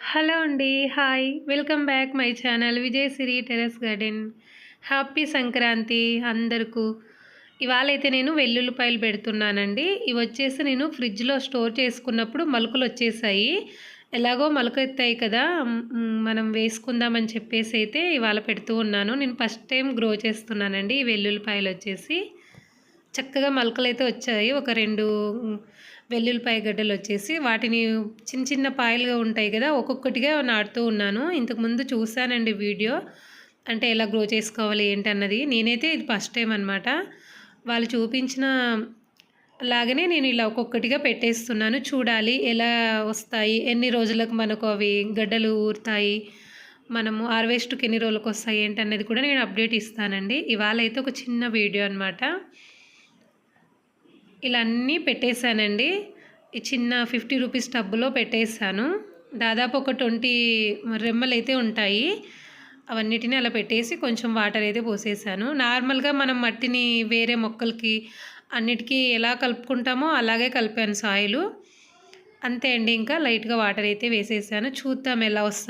Hello అండి hi. Welcome back my channel Vijayasiri terrace garden. Happy Sankranti అందరికీ. ఇవాళైతే నేను వెల్లుల్లిపాయలు పెడుతున్నానండి. ఇవి వచ్చేసి నేను ఫ్రిడ్జ్లో స్టోర్ చేసుకున్నప్పుడు మొలకలు వచ్చేసాయి. ఎలాగో మొలకెత్తాయి కదా మనం వేసుకుందామని చెప్పేసి అయితే ఇవాళ పెడుతూ ఉన్నాను. నేను ఫస్ట్ టైం గ్రో చేస్తున్నానండి ఈ వెల్లుల్లిపాయలు వచ్చేసి. చక్కగా మొలకలు అయితే వచ్చాయి. ఒక రెండు వెల్లుల్లిపాయ గడ్డలు వచ్చేసి వాటిని చిన్న చిన్న పాయలుగా ఉంటాయి కదా ఒక్కొక్కటిగా నాటుతూ ఉన్నాను. ఇంతకుముందు చూశానండి వీడియో. అంటే ఎలా గ్రో చేసుకోవాలి ఏంటి అన్నది. నేనైతే ఇది ఫస్ట్ టైం అనమాట వాళ్ళు చూపించిన లాగానే నేను ఇలా ఒక్కొక్కటిగా పెట్టేస్తున్నాను. చూడాలి ఎలా వస్తాయి ఎన్ని రోజులకు మనకు అవి గడ్డలు ఊరుతాయి మనము హార్వెస్ట్కి ఎన్ని రోజులకు వస్తాయి ఏంటి అన్నది కూడా నేను అప్డేట్ ఇస్తానండి. ఇవాళ అయితే ఒక చిన్న వీడియో అనమాట ఇలా అన్నీ పెట్టేశానండి. ఈ చిన్న ఫిఫ్టీ రూపీస్ టబ్బులో పెట్టేశాను. దాదాపు ఒక ట్వంటీ రెమ్మలు అయితే ఉంటాయి. అవన్నిటిని అలా పెట్టేసి కొంచెం వాటర్ అయితే పోసేసాను నార్మల్గా మనం మట్టిని వేరే మొక్కలకి అన్నిటికీ ఎలా కలుపుకుంటామో అలాగే కలిపాను సాయిలు. అంతే అండి ఇంకా లైట్గా వాటర్ అయితే వేసేసాను. చూద్దాం ఎలా వస్తాయి